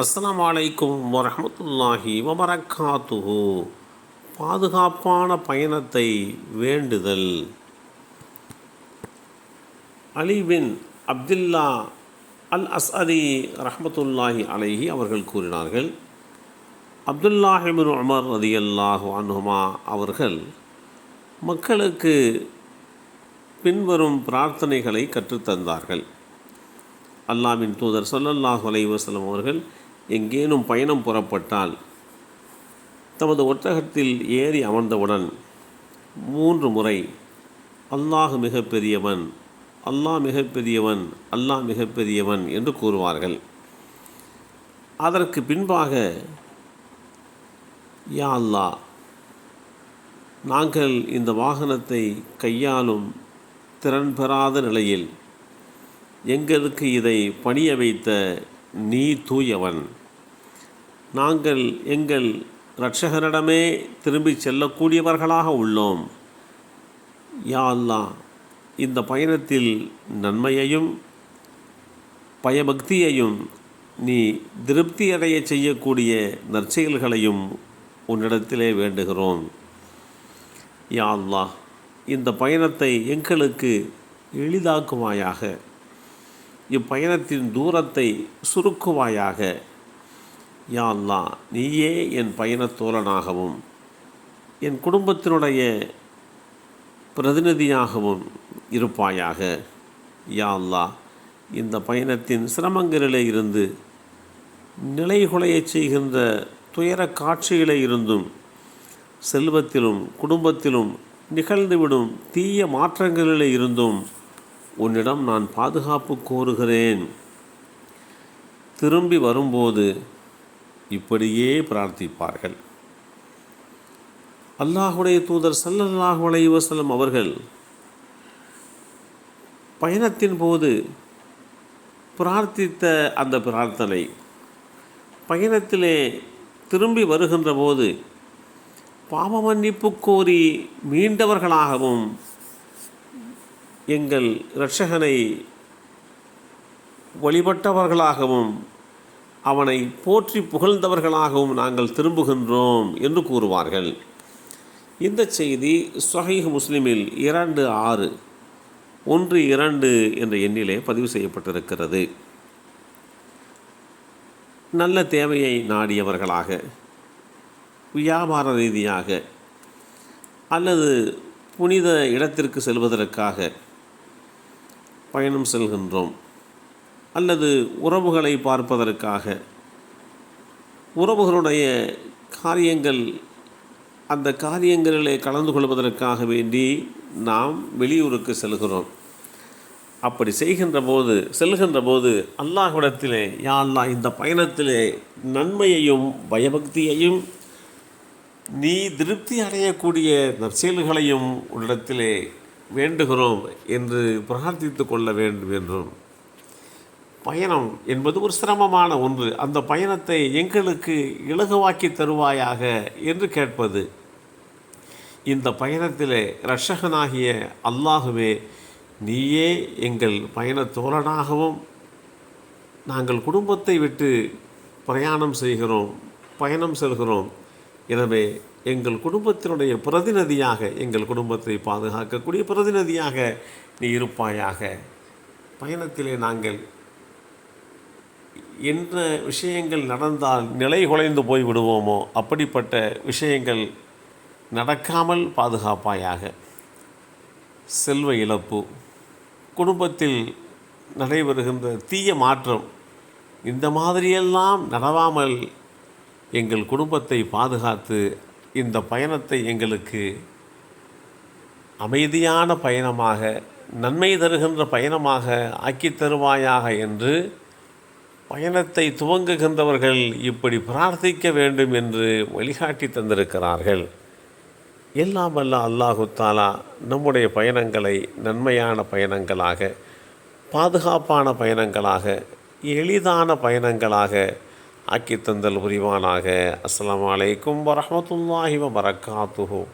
அஸ்லாம் வலைக்கும் வரமத்துல்லாஹி வபரக்காத்துஹு. பாதுகாப்பான பயணத்தை வேண்டுதல். அலி பின் அப்துல்லா அல் அஸ்அதி ரஹமத்துல்லாஹி அலைஹி அவர்கள் கூறினார்கள் அப்துல்லாஹிபின் உமர் ரதியல்லாஹு அனுமா அவர்கள் மக்களுக்கு பின்வரும் பிரார்த்தனைகளை கற்றுத்தந்தார்கள். அல்லாமின் தூதர் ஸல்லல்லாஹு அலைஹி வஸல்லம் அவர்கள் எங்கேனும் பயணம் புறப்பட்டால் தமது ஒட்டகத்தில் ஏறி அமர்ந்தவுடன் மூன்று முறை அல்லாஹ் மிகப்பெரியவன் அல்லாஹ் மிகப்பெரியவன் அல்லாஹ் மிகப்பெரியவன் என்று கூறுவார்கள். அதற்கு பின்பாக யா அல்லாஹ் நாங்கள் இந்த வாகனத்தை கையாளும் திறன் பெறாத நிலையில் எங்களுக்கு இதை பணிய வைத்த நீ தூயவன். நாங்கள் எங்கள் இரட்சகனிடமே திரும்பி செல்லக்கூடியவர்களாக உள்ளோம். யா அல்லா இந்த பயணத்தில் நன்மையையும் பயபக்தியையும் நீ திருப்தி அடைய செய்யக்கூடிய நற்செயல்களையும் உன்னிடத்திலே வேண்டுகிறோம். யா அல்லா இந்த பயணத்தை எங்களுக்கு எளிதாக்குவாயாக இப்பயணத்தின் தூரத்தை சுருக்குவாயாக. யா நீயே என் பயணத் தோழனாகவும் என் குடும்பத்தினுடைய பிரதிநிதியாகவும் இருப்பாயாக. யா அல்லாஹ் இந்த பயணத்தின் சிரமங்களிலே இருந்து நிலைகுலையச் செய்கின்ற துயர காட்சிகளே இருந்தும் செல்வத்திலும் குடும்பத்திலும் நிகழ்ந்துவிடும் தீய மாற்றங்களிலே இருந்தும் உன்னிடம் நான் பாதுகாப்பு கோருகிறேன். திரும்பி வரும்போது இப்படியே பிரார்த்திப்பார்கள். அல்லாஹுடைய தூதர் சல்லல்லாஹு அலைவசலம் அவர்கள் பயணத்தின் போது பிரார்த்தித்த அந்த பிரார்த்தனை பயணத்திலே திரும்பி வருகின்ற போது பாவ மன்னிப்பு கோரி மீண்டவர்களாகவும் எங்கள் இரட்சகனை வழிபட்டவர்களாகவும் அவனை போற்றி புகழ்ந்தவர்களாகவும் நாங்கள் திரும்புகின்றோம் என்று கூறுவார்கள். இந்த செய்தி சொஹீஹ் முஸ்லிமில் இரண்டு ஆறு ஒன்று இரண்டு என்ற எண்ணிலே பதிவு செய்யப்பட்டிருக்கிறது. நல்ல தேவையை நாடியவர்களாக வியாபார ரீதியாக அல்லது புனித இடத்திற்கு செல்வதற்காக பயணம் செல்கின்றோம். அல்லது உறவுகளை பார்ப்பதற்காக. உறவுகளுடைய காரியங்கள் அந்த காரியங்களிலே கலந்து கொள்வதற்காக வேண்டி நாம் வெளியூருக்கு செல்கிறோம். அப்படி செய்கின்ற போது செல்கின்ற போது அல்லாஹ்விடத்திலே யா இந்த பயணத்திலே நன்மையையும் பயபக்தியையும் நீ திருப்தி அடையக்கூடிய நற்செயல்களையும் உன்னிடத்திலே வேண்டுகிறோம் என்று பிரார்த்தித்து கொள்ள வேண்டும் என்றும். பயணம் என்பது ஒரு சிரமமான ஒன்று. அந்த பயணத்தை எங்களுக்கு இலகுவாக்கி தருவாயாக என்று கேட்பது. இந்த பயணத்திலே இரட்சகனாகிய அல்லாஹுவே நீயே எங்கள் பயண தோழனாகவும் நாங்கள் குடும்பத்தை விட்டு பிரயாணம் செய்கிறோம் பயணம் செல்கிறோம். எனவே எங்கள் குடும்பத்தினுடைய பிரதிநிதியாக எங்கள் குடும்பத்தை பாதுகாக்கக்கூடிய பிரதிநிதியாக நீ இருப்பாயாக. பயணத்திலே நாங்கள் என்ன விஷயங்கள் நடந்தால் நிலை குலைந்து போய் விடுவோமோ அப்படிப்பட்ட விஷயங்கள் நடக்காமல் பாதுகாப்பாயாக. செல்வ இழப்பு. குடும்பத்தில் நடைபெறுகின்ற தீய மாற்றம். இந்த மாதிரியெல்லாம் நடவாமல் எங்கள் குடும்பத்தை பாதுகாத்து இந்த பயணத்தை எங்களுக்கு அமைதியான பயணமாக நன்மை தருகின்ற பயணமாக ஆக்கித் தருவாயாக என்று பயணத்தை துவங்குகின்றவர்கள் இப்படி பிரார்த்திக்க வேண்டும் என்று வழிகாட்டி தந்திருக்கிறார்கள். எல்லாம் வல்ல அல்லாஹு தாலா நம்முடைய பயணங்களை நன்மையான பயணங்களாக பாதுகாப்பான பயணங்களாக எளிதான பயணங்களாக ஆக்கி தந்தல் புரிவானாக. அஸ்லாம் வலைக்கம் வரமத்துல்லாஹி வபரகாத்துஹு.